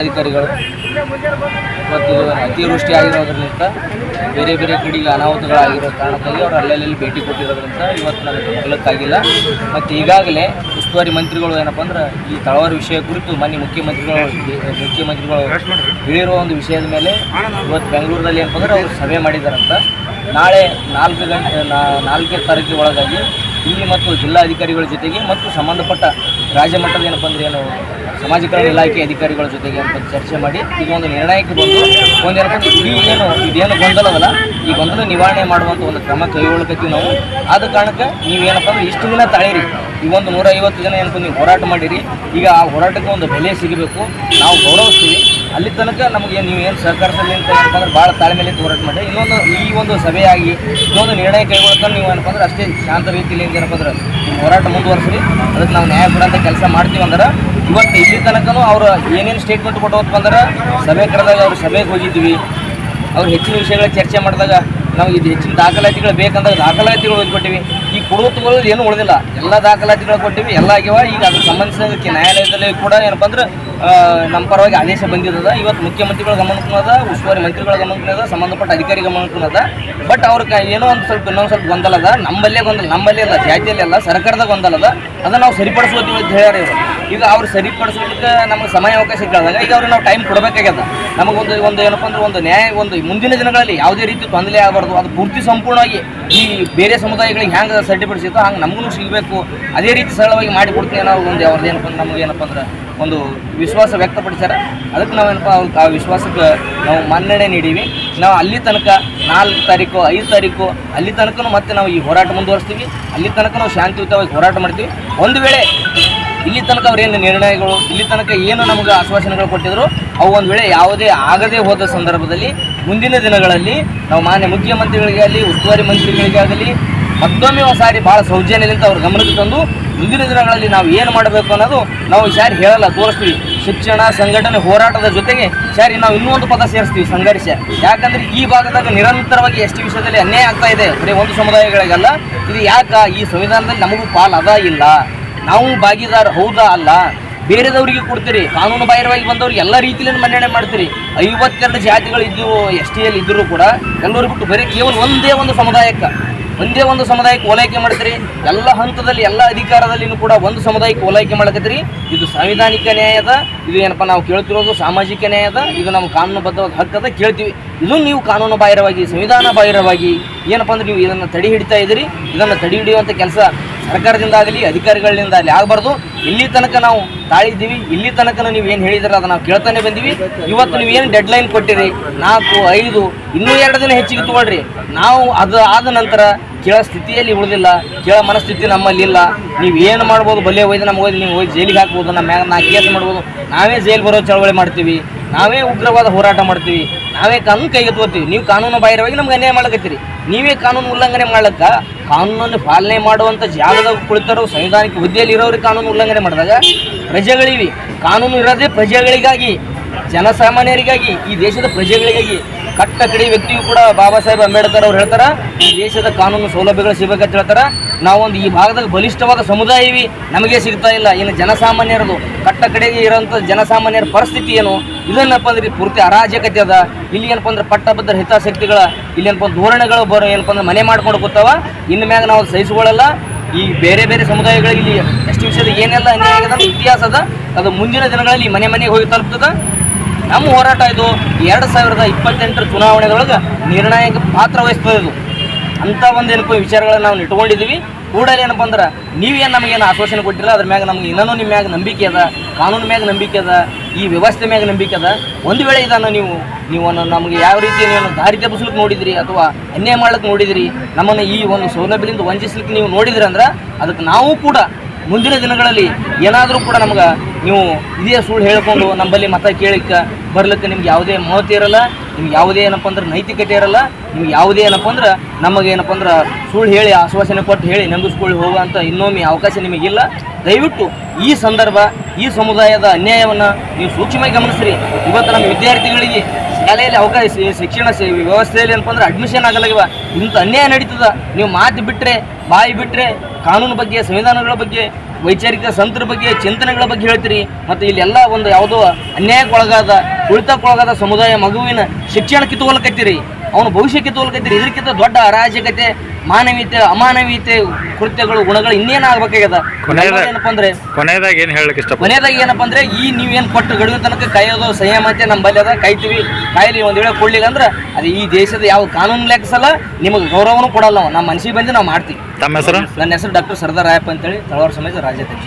ಅಧಿಕಾರಿಗಳು ಮತ್ತು ಅತಿವೃಷ್ಟಿ ಆಗಿರೋದ್ರಿಂದ ಬೇರೆ ಬೇರೆ ಕಡೆಗೆ ಅನಾಹುತಗಳಾಗಿರೋ ಕಾರಣಕ್ಕಾಗಿ ಅವರು ಅಲ್ಲಲ್ಲಿ ಭೇಟಿ ಕೊಟ್ಟಿರೋದ್ರಿಂದ ಇವತ್ತು ನನಗೆ ಬರಲಿಕ್ಕಾಗಿಲ್ಲ ಮತ್ತು ಈಗಾಗಲೇ ಉಸ್ತುವಾರಿ ಮಂತ್ರಿಗಳು ಏನಪ್ಪ ಅಂದ್ರೆ ಈ ತಳವಾರಿ ವಿಷಯ ಕುರಿತು ಮನೆ ಮುಖ್ಯಮಂತ್ರಿಗಳು ಮುಖ್ಯಮಂತ್ರಿಗಳು ಹೇಳಿರುವ ಒಂದು ವಿಷಯದ ಮೇಲೆ ಇವತ್ತು ಬೆಂಗಳೂರಲ್ಲಿ ಏನಪ್ಪ ಅಂದ್ರೆ ಅವರು ಸಭೆ ಮಾಡಿದಾರಂತ ನಾಳೆ ನಾಲ್ಕು ಗಂಟೆ ನಾಲ್ಕೇ ನಾಲ್ಕನೇ ತಾರೀಕಿನ ಒಳಗಾಗಿ ಇಲ್ಲಿ ಮತ್ತು ಜಿಲ್ಲಾಧಿಕಾರಿಗಳ ಜೊತೆಗೆ ಮತ್ತು ಸಂಬಂಧಪಟ್ಟ ರಾಜ್ಯ ಮಟ್ಟದ ಏನಪ್ಪ ಅಂದ್ರೆ ಏನು ಸಮಾಜ ಕಲ್ಯಾಣ ಇಲಾಖೆ ಅಧಿಕಾರಿಗಳ ಜೊತೆಗೆ ಒಂದು ಚರ್ಚೆ ಮಾಡಿ ಒಂದು ನಿರ್ಣಯಕ್ಕೆ ಬಂದು ಒಂದು ಏನಪ್ಪ ಅಂದ್ರೆ ಇಡೀ ಏನು ಇದೇನು ಗೊಂದಲವಲ್ಲ, ಈ ಗೊಂದಲ ನಿವಾರಣೆ ಮಾಡುವಂಥ ಒಂದು ಕ್ರಮ ಕೈಗೊಳ್ಳಬೇಕು ನಾವು. ಆದ ಕಾರಣಕ್ಕೆ ನೀವು ಏನಪ್ಪ ಅಂದ್ರೆ ಇಷ್ಟು ದಿನ ತಾಳಿರಿ. ಈ ಒಂದು ನೂರ ಐವತ್ತು ಜನ ಏನಪ್ಪ ನೀವು ಹೋರಾಟ ಮಾಡಿರಿ. ಈಗ ಆ ಹೋರಾಟಕ್ಕೆ ಒಂದು ಬೆಲೆ ಸಿಗಬೇಕು. ನಾವು ಗೌರವಿಸ್ತೀವಿ. ಅಲ್ಲಿ ತನಕ ನಮಗೆ ನೀವು ಏನು ಸಹಕರಿಸಲಿ ಅಂತ ಅಂದ್ರೆ ಭಾಳ ತಾಳ್ಮೆಲೆ ಹೋರಾಟ ಮಾಡಿ. ಇನ್ನೊಂದು ಈ ಒಂದು ಸಭೆಯಾಗಿ ಇನ್ನೊಂದು ನಿರ್ಣಯ ಕೈಗೊಳ್ತಾನೆ ನೀವು ಏನಪ್ಪ ಅಂದ್ರೆ ಅಷ್ಟೇ ಶಾಂತ ರೀತಿಯಲ್ಲಿ ಏನಪ್ಪ ಅಂದ್ರೆ ಹೋರಾಟ ಮುಂದುವರಿಸ್ರಿ. ಅದಕ್ಕೆ ನಾವು ನ್ಯಾಯ ಕೊಡೋಂಥ ಕೆಲಸ ಮಾಡ್ತೀವಿ ಅಂದ್ರೆ. ಇವತ್ತು ಇಲ್ಲಿ ತನಕನೂ ಅವ್ರು ಏನೇನು ಸ್ಟೇಟ್ಮೆಂಟ್ ಕೊಟ್ಟು ಅಂದ್ರೆ ಸಭೆ ಕರೆದಾಗ ಅವ್ರ ಸಭೆಗೆ ಹೋಗಿದ್ವಿ. ಅವ್ರು ಹೆಚ್ಚಿನ ವಿಷಯಗಳ ಚರ್ಚೆ ಮಾಡಿದಾಗ ನಾವು ಇದು ಹೆಚ್ಚಿನ ದಾಖಲಾತಿಗಳು ಬೇಕಂದಾಗ ದಾಖಲಾತಿಗಳು ಕೊಟ್ಟಿವಿ ಈ ಕೊಡುತ್ತುಗಳು ಏನು ಉಳಿದಿಲ್ಲ. ಎಲ್ಲ ದಾಖಲಾತಿಗಳು ಕೊಟ್ಟಿವಿ, ಎಲ್ಲ ಆಗ್ಯವ. ಈಗ ಅದಕ್ಕೆ ಸಂಬಂಧಿಸಿದ ನ್ಯಾಯಾಲಯದಲ್ಲಿ ಕೂಡ ಏನಪ್ಪ ಅಂದ್ರೆ ನಮ್ಮ ಪರವಾಗಿ ಆದೇಶ ಬಂದಿದ್ದದ. ಇವತ್ತು ಮುಖ್ಯಮಂತ್ರಿಗಳ ಗಮನಕ್ಕೆ ಅದ, ಉಸ್ತುವಾರಿ ಮಂತ್ರಿಗಳ ಗಮನಕ್ಕೂ ಅದ, ಸಂಬಂಧಪಟ್ಟ ಅಧಿಕಾರಿ ಗಮನಕ್ಕೂ ಅದ. ಬಟ್ ಅವ್ರ ಕ- ಏನೋ ಒಂದು ಸ್ವಲ್ಪ, ಇನ್ನೊಂದು ಸ್ವಲ್ಪ ಗೊಂದಲ ಅದ. ನಮ್ಮಲ್ಲೇ ಗೊಂದಲ, ನಮ್ಮಲ್ಲೇ ಅಲ್ಲ, ಜಾತಿಯಲ್ಲಿ ಅಲ್ಲ ಸರ್ಕಾರದ ಗೊಂದಲ ಅದ. ಅದನ್ನ ನಾವು ಸರಿಪಡಿಸ್ಕೋತೀವಿ ಅಂತ ಹೇಳ್ಯಾರ ಇವರು. ಈಗ ಅವ್ರು ಸರಿಪಡಿಸೋದಕ್ಕೆ ನಮಗೆ ಸಮಯ ಅವಕಾಶ ಕೇಳಿದಾಗ ಈಗ ಅವ್ರಿಗೆ ನಾವು ಟೈಮ್ ಕೊಡಬೇಕಾಗ್ಯದ. ನಮಗೊಂದು ಒಂದು ಏನಪ್ಪ ಅಂದ್ರೆ ಒಂದು ನ್ಯಾಯ, ಒಂದು ಮುಂದಿನ ದಿನಗಳಲ್ಲಿ ಯಾವುದೇ ರೀತಿ ತೊಂದರೆ ಆಗಬಾರ್ದು. ಅದು ಪೂರ್ತಿ ಸಂಪೂರ್ಣವಾಗಿ ಈ ಬೇರೆ ಸಮುದಾಯಗಳಿಗೆ ಹ್ಯಾಂಗೆ ಸರಿಪಡಿಸಿತ್ತು ಹಂಗೆ ನಮಗೂ ಸಿಗಬೇಕು. ಅದೇ ರೀತಿ ಸರಳವಾಗಿ ಮಾಡಿಕೊಡ್ತೀನಿ ಅನ್ನೋ ಒಂದು ಅವ್ರದ್ದು ಏನಪ್ಪ ಅಂದ್ರೆ ನಮ್ಗೆ ಏನಪ್ಪ ಅಂದ್ರೆ ಒಂದು ವಿಶ್ವಾಸ ವ್ಯಕ್ತಪಡಿಸ್ಯಾರ. ಅದಕ್ಕೆ ನಾವೇನಪ್ಪ ಅವ್ರಿಗೆ ಆ ವಿಶ್ವಾಸಕ್ಕೆ ನಾವು ಮನ್ನಣೆ ನೀಡೀವಿ. ನಾವು ಅಲ್ಲಿ ತನಕ ನಾಲ್ಕು ತಾರೀಕು, ಐದು ತಾರೀಕು, ಅಲ್ಲಿ ತನಕ ಮತ್ತೆ ನಾವು ಈ ಹೋರಾಟ ಮುಂದುವರಿಸ್ತೀವಿ. ಅಲ್ಲಿ ತನಕ ನಾವು ಶಾಂತಿಯುತವಾಗಿ ಹೋರಾಟ ಮಾಡ್ತೀವಿ. ಒಂದು ವೇಳೆ ಇಲ್ಲಿ ತನಕ ಅವ್ರೇನು ನಿರ್ಣಯಗಳು, ಇಲ್ಲಿ ತನಕ ಏನು ನಮಗೆ ಆಶ್ವಾಸನೆಗಳು ಕೊಟ್ಟಿದ್ರು, ಅವು ಒಂದು ವೇಳೆ ಯಾವುದೇ ಆಗದೇ ಹೋದ ಸಂದರ್ಭದಲ್ಲಿ ಮುಂದಿನ ದಿನಗಳಲ್ಲಿ ನಾವು ಮಾನ್ಯ ಮುಖ್ಯಮಂತ್ರಿಗಳಿಗೆ ಆಗಲಿ, ಉಸ್ತುವಾರಿ ಮಂತ್ರಿಗಳಿಗಾಗಲಿ ಮತ್ತೊಮ್ಮೆ ಸಾರಿ ಭಾಳ ಸೌಜನ್ಯದಿಂದ ಅವ್ರ ಗಮನಕ್ಕೆ ತಂದು ಮುಂದಿನ ದಿನಗಳಲ್ಲಿ ನಾವು ಏನು ಮಾಡಬೇಕು ಅನ್ನೋದು ನಾವು ಸಾರಿ ಹೇಳಲ್ಲ, ತೋರಿಸ್ತೀವಿ. ಶಿಕ್ಷಣ, ಸಂಘಟನೆ ಹೋರಾಟದ ಜೊತೆಗೆ ಸಾರಿ ನಾವು ಇನ್ನೂ ಒಂದು ಪದ ಸೇರಿಸ್ತೀವಿ, ಸಂಘರ್ಷ. ಯಾಕಂದ್ರೆ ಈ ಭಾಗದಾಗ ನಿರಂತರವಾಗಿ ಎಷ್ಟು ವಿಷಯದಲ್ಲಿ ಅನ್ಯಾಯ ಆಗ್ತಾ ಇದೆ, ಬರೀ ಒಂದು ಸಮುದಾಯಗಳಿಗಲ್ಲ. ಇದು ಯಾಕ? ಈ ಸಂವಿಧಾನದಲ್ಲಿ ನಮಗೂ ಪಾಲ್ ಅದ ಇಲ್ಲ. ನಾವು ಭಾಗಿದಾರ ಹೌದಾ ಅಲ್ಲ? ಬೇರೆದವರಿಗೆ ಕೊಡ್ತೀರಿ. ಕಾನೂನು ಬಾಹಿರವಾಗಿ ಬಂದವ್ರಿಗೆ ಎಲ್ಲ ರೀತಿಯಲ್ಲಿ ಮನ್ನಣೆ ಮಾಡ್ತೀರಿ. ಐವತ್ತೆರಡು ಜಾತಿಗಳು ಇದ್ದು ಎಸ್ ಎಲ್ ಇದ್ದರೂ ಕೂಡ ಎಲ್ಲರೂ ಬಿಟ್ಟು ಬರೀ ಕೇವಲ ಒಂದೇ ಒಂದು ಸಮುದಾಯಕ್ಕೆ. ಒಂದೇ ಒಂದು ಸಮುದಾಯಕ್ಕೆ ಓಲೈಕೆ ಮಾಡ್ತೀರಿ. ಎಲ್ಲ ಹಂತದಲ್ಲಿ, ಎಲ್ಲ ಅಧಿಕಾರದಲ್ಲಿನೂ ಕೂಡ ಒಂದು ಸಮುದಾಯಕ್ಕೆ ಓಲೈಕೆ ಮಾಡಕತ್ತೀರಿ. ಇದು ಸಾಂವಿಧಾನಿಕ ನ್ಯಾಯದ ಇದು ಏನಪ್ಪ ನಾವು ಕೇಳ್ತಿರೋದು ಸಾಮಾಜಿಕ ನ್ಯಾಯದ ಇದು ನಮ್ಮ ಕಾನೂನುಬದ್ಧವಾದ ಹಕ್ಕದ ಕೇಳ್ತೀವಿ. ಇದು ನೀವು ಕಾನೂನು ಬಾಹಿರವಾಗಿ, ಸಂವಿಧಾನ ಬಾಹಿರವಾಗಿ ಏನಪ್ಪ ಅಂದ್ರೆ ನೀವು ಇದನ್ನು ತಡೆ ಹಿಡಿತಾ ಇದ್ದೀರಿ. ಇದನ್ನು ತಡೆ ಹಿಡಿಯುವಂಥ ಕೆಲಸ ಸರ್ಕಾರದಿಂದ ಆಗಲಿ ಅಧಿಕಾರಿಗಳಿಂದ ಆಗಲಿ ಆಗಬಾರ್ದು. ಇಲ್ಲಿ ತನಕ ನಾವು ತಾಳಿದ್ದೀವಿ. ಇಲ್ಲಿ ತನಕ ನೀವು ಏನು ಹೇಳಿದ್ರೆ ಅದು ನಾವು ಕೇಳ್ತಾನೆ ಬಂದೀವಿ. ಇವತ್ತು ನೀವು ಏನು ಡೆಡ್ ಲೈನ್ ಕೊಟ್ಟಿರಿ? ನಾಲ್ಕು, ಐದು, ಇನ್ನೂ ಎರಡು ದಿನ ಹೆಚ್ಚಿಗೆ ತಗೊಳ್ರಿ. ನಾವು ಅದು ಆದ ನಂತರ ಕೇಳೋ ಸ್ಥಿತಿಯಲ್ಲಿ ಉಳಿದಿಲ್ಲ. ಕೇಳೋ ಮನಸ್ಥಿತಿ ನಮ್ಮಲ್ಲಿ ಇಲ್ಲ. ನೀವು ಏನು ಮಾಡ್ಬೋದು? ಬಲ್ಲೆ ಒಯ್ದು ನಮ್ಗೆ ಹೋಗಿ ನೀವು ಹೋಗಿ ಜೈಲಿಗೆ ಹಾಕ್ಬೋದು. ನಮ್ಮ ಮ್ಯಾಗ ನಾ ಕೇಸ್ ಮಾಡ್ಬೋದು. ನಾವೇ ಜೈಲು ಬರೋ ಚಳವಳಿ ಮಾಡ್ತೀವಿ. ನಾವೇ ಉಗ್ರವಾದ ಹೋರಾಟ ಮಾಡ್ತೀವಿ. ನಾವೇ ಕಾನೂನು ಕೈಗೆ ತಗೋತೀವಿ ನೀವು ಕಾನೂನು ಬಾಹಿರವಾಗಿ ನಮ್ಗೆ ಅನ್ಯಾಯ ಮಾಡ್ಲಕತ್ತೀರಿ. ನೀವೇ ಕಾನೂನು ಉಲ್ಲಂಘನೆ ಮಾಡ್ಲಕ್ಕ ಕಾನೂನನ್ನು ಪಾಲನೆ ಮಾಡುವಂಥ ಜಾಗದಾಗ ಕುಳಿತರು ಸಂವಿಧಾನಿಕ ಹುದ್ದೆಯಲ್ಲಿ ಇರೋರಿಗೆ ಕಾನೂನು ಉಲ್ಲಂಘನೆ ಮಾಡಿದಾಗ ಪ್ರಜೆಗಳಿವಿ. ಕಾನೂನು ಇರೋದೇ ಪ್ರಜೆಗಳಿಗಾಗಿ, ಜನಸಾಮಾನ್ಯರಿಗಾಗಿ, ಈ ದೇಶದ ಪ್ರಜೆಗಳಿಗಾಗಿ ಕಟ್ಟ ಕಡಿ ವ್ಯಕ್ತಿಯು ಕೂಡ ಬಾಬಾ ಸಾಹೇಬ್ ಅಂಬೇಡ್ಕರ್ ಅವ್ರು ಹೇಳ್ತಾರ, ಈ ದೇಶದ ಕಾನೂನು ಸೌಲಭ್ಯಗಳು ಸಿಗಬೇಕಂತ ಹೇಳ್ತಾರ, ನಾವೊಂದು ಈ ಭಾಗದಾಗ ಬಲಿಷ್ಠವಾದ ಸಮುದಾಯವಿ ನಮಗೆ ಸಿಗ್ತಾ ಇಲ್ಲ, ಇನ್ನು ಜನಸಾಮಾನ್ಯರದು, ಕಟ್ಟ ಕಡೆಗೆ ಇರೋಂಥ ಜನಸಾಮಾನ್ಯರ ಪರಿಸ್ಥಿತಿ ಏನು? ಇದನ್ನಪ್ಪ ಅಂದ್ರೆ ಪೂರ್ತಿ ಅರಾಜಕತೆ ಅದ, ಇಲ್ಲಿ ಏನಪ್ಪ ಅಂದ್ರೆ ಪಟ್ಟಭದ್ರ ಹಿತಾಸಕ್ತಿಗಳ, ಇಲ್ಲಿ ಏನಪ್ಪ ಧೋರಣೆಗಳು ಬರೋ ಏನಪ್ಪ ಅಂದ್ರೆ ಮನೆ ಮಾಡ್ಕೊಂಡು ಕೂತಾವ, ಇನ್ನು ಮ್ಯಾಗ ನಾವು ಸಹಿಸಿಕೊಳ್ಳಲ್ಲ, ಈ ಬೇರೆ ಬೇರೆ ಸಮುದಾಯಗಳಿಗೆ ಇಲ್ಲಿ ಎಷ್ಟು ವಿಷಯದ ಏನೆಲ್ಲ ಅನ್ಯಾಯ ಆಗ್ಯದ ಇತಿಹಾಸ ಅದ, ಅದು ಮುಂದಿನ ದಿನಗಳಲ್ಲಿ ಮನೆ ಮನೆಗೆ ಹೋಗಿ ತಲುಪ್ತದ. ನಮ್ಮ ಹೋರಾಟ ಇದು ಎರಡು ಸಾವಿರದ ಇಪ್ಪತ್ತೆಂಟರ ಚುನಾವಣೆದೊಳಗೆ ನಿರ್ಣಾಯಕ ಪಾತ್ರ ವಹಿಸ್ತದೆ ಇದು. ಒಂದು ಏನಪ್ಪ ವಿಚಾರಗಳನ್ನ ನಾವು ಇಟ್ಕೊಂಡಿದ್ದೀವಿ ಕೂಡಲೇ ಏನಪ್ಪ ಅಂದ್ರೆ ನೀವೇನು ನಮಗೇನು ಆಶ್ವಾಸನೆ ಕೊಟ್ಟಿಲ್ಲ, ಅದ್ರ ಮ್ಯಾಗ ನಮ್ಗೆ ಇನ್ನೂ ನಿಮ್ಮ ಮ್ಯಾಗ ನಂಬಿಕೆ ಅದ, ಕಾನೂನು ಮ್ಯಾಗ ನಂಬಿಕೆ ಅದ, ಈ ವ್ಯವಸ್ಥೆ ಮ್ಯಾಗ ನಂಬಿಕೆ ಅದ. ಒಂದು ವೇಳೆ ಇದನ್ನು ನೀವು ನೀವು ನಮಗೆ ಯಾವ ರೀತಿ ನೀವು ದಾರಿ ತಪ್ಪಿಸ್ಲಿಕ್ಕೆ ನೋಡಿದ್ರಿ ಅಥವಾ ಅನ್ಯಾಯ ಮಾಡ್ಲಿಕ್ಕೆ ನೋಡಿದ್ರಿ, ನಮ್ಮನ್ನು ಈ ಒಂದು ಸೌಲಭ್ಯದಿಂದ ವಂಚಿಸ್ಲಿಕ್ಕೆ ನೀವು ನೋಡಿದ್ರಿ ಅಂದ್ರೆ ಅದಕ್ಕೆ ನಾವು ಕೂಡ ಮುಂದಿನ ದಿನಗಳಲ್ಲಿ ಏನಾದರೂ ಕೂಡ ನಮ್ಗೆ ನೀವು ಇದೇ ಸುಳ್ಳು ಹೇಳ್ಕೊಂಡು ನಮ್ಮಲ್ಲಿ ಮತ ಕೇಳಿಕ್ಕೆ ಬರ್ಲಿಕ್ಕೆ ನಿಮ್ಗೆ ಯಾವುದೇ ಮಹತ್ವ ಇರಲ್ಲ, ನಿಮ್ಗೆ ಯಾವುದೇ ಏನಪ್ಪ ಅಂದ್ರೆ ನೈತಿಕತೆ ಇರಲ್ಲ, ನಿಮ್ಗೆ ಯಾವುದೇ ಏನಪ್ಪ ಅಂದ್ರೆ ನಮಗೆ ಏನಪ್ಪ ಅಂದ್ರೆ ಸುಳ್ಳು ಹೇಳಿ ಆಶ್ವಾಸನೆ ಕೊಟ್ಟು ಹೇಳಿ ನಂಬಿಸ್ಕೊಳ್ಳಿ ಹೋಗುವಂಥ ಇನ್ನೊಮ್ಮೆ ಅವಕಾಶ ನಿಮಗಿಲ್ಲ ದಯವಿಟ್ಟು ಈ ಸಂದರ್ಭ, ಈ ಸಮುದಾಯದ ಅನ್ಯಾಯವನ್ನು ನೀವು ಸೂಕ್ಷ್ಮವಾಗಿ ಗಮನಿಸ್ರಿ. ಇವತ್ತು ನಮ್ಮ ವಿದ್ಯಾರ್ಥಿಗಳಿಗೆ ಶಾಲೆಯಲ್ಲಿ ಅವಕಾಶ, ಶಿಕ್ಷಣ ವ್ಯವಸ್ಥೆಯಲ್ಲಿ ಏನಪ್ಪ ಅಂದ್ರೆ ಅಡ್ಮಿಷನ್ ಆಗಲಾಗಿವ ಇಂಥ ಅನ್ಯಾಯ ನಡೀತದ. ನೀವು ಮಾತು ಬಿಟ್ಟರೆ ಬಾಯಿ ಬಿಟ್ಟರೆ ಕಾನೂನು ಬಗ್ಗೆ, ಸಂವಿಧಾನಗಳ ಬಗ್ಗೆ ವೈಚಾರಿಕ ಸಂತರ ಬಗ್ಗೆ, ಚಿಂತನೆಗಳ ಬಗ್ಗೆ ಹೇಳ್ತೀರಿ. ಮತ್ತು ಇಲ್ಲೆಲ್ಲ ಒಂದು ಯಾವುದೋ ಅನ್ಯಾಯಕ್ಕೊಳಗಾದ ಕುಳಿತಕ್ಕೊಳಗಾದ ಸಮುದಾಯ ಮಗುವಿನ ಶಿಕ್ಷಣ ಕಿತ್ತುಕೊಳ್ಳಕತ್ತೀರಿ ಅವನ ಭವಿಷ್ಯ ಕಿತ್ತುಕೊಳ್ಳಕತ್ತೀರಿ ಇದಕ್ಕಿಂತ ದೊಡ್ಡ ಅರಾಜಕತೆ ಮಾನವೀಯತೆ ಅಮಾನವೀಯತೆ ಕೃತ್ಯಗಳು ಗುಣಗಳು ಇನ್ನೇನ ಆಗ್ಬೇಕಾಗ್ಯದ? ಕೊನೆಯದಾಗ ಏನಪ್ಪ ಅಂದ್ರೆ ಕೊನೆಯದಾಗಿ ಏನು ಹೇಳಕ್ಕೆ ಇಷ್ಟಪಡ್ತೀನಿ ಕೊನೆಯದಾಗಿ ಏನಪ್ಪ ಅಂದ್ರೆ ಈ ನೀವೇನು ಕೊಟ್ಟು ಗಡುವಿನ ತನಕ ಕಾಯೋದು ಸಂಯಮತೆ ನಮ್ಮ ಬಲ್ಲಿ ಅದ ಕಾಯ್ತೀವಿ. ಕಾಯ್ಲಿ ಒಂದ್ ವೇಳೆ ಕೊಡ್ಲಿಲ್ಲ ಅಂದ್ರೆ ಅದು ಈ ದೇಶದ ಯಾವ ಕಾನೂನು ಲೆಕ್ಕಸಲ್ಲ ನಿಮಗೆ ಗೌರವನೂ ಕೊಡಲ್ಲ ನಾವು. ನಮ್ಮ ಮನಸ್ಸಿಗೆ ಬಂದು ನಾವು ಮಾಡ್ತೀವಿ. ತಮ್ಮ ಹೆಸರು? ನನ್ನ ಹೆಸರು ಡಾಕ್ಟರ್ ಸರ್ದಾರ್ ರಾಯಪ್ಪ ಅಂತೇಳಿ ತಳವಾರ ಸಮಾಜ ರಾಜ್ಯಾಧ್ಯಕ್ಷ.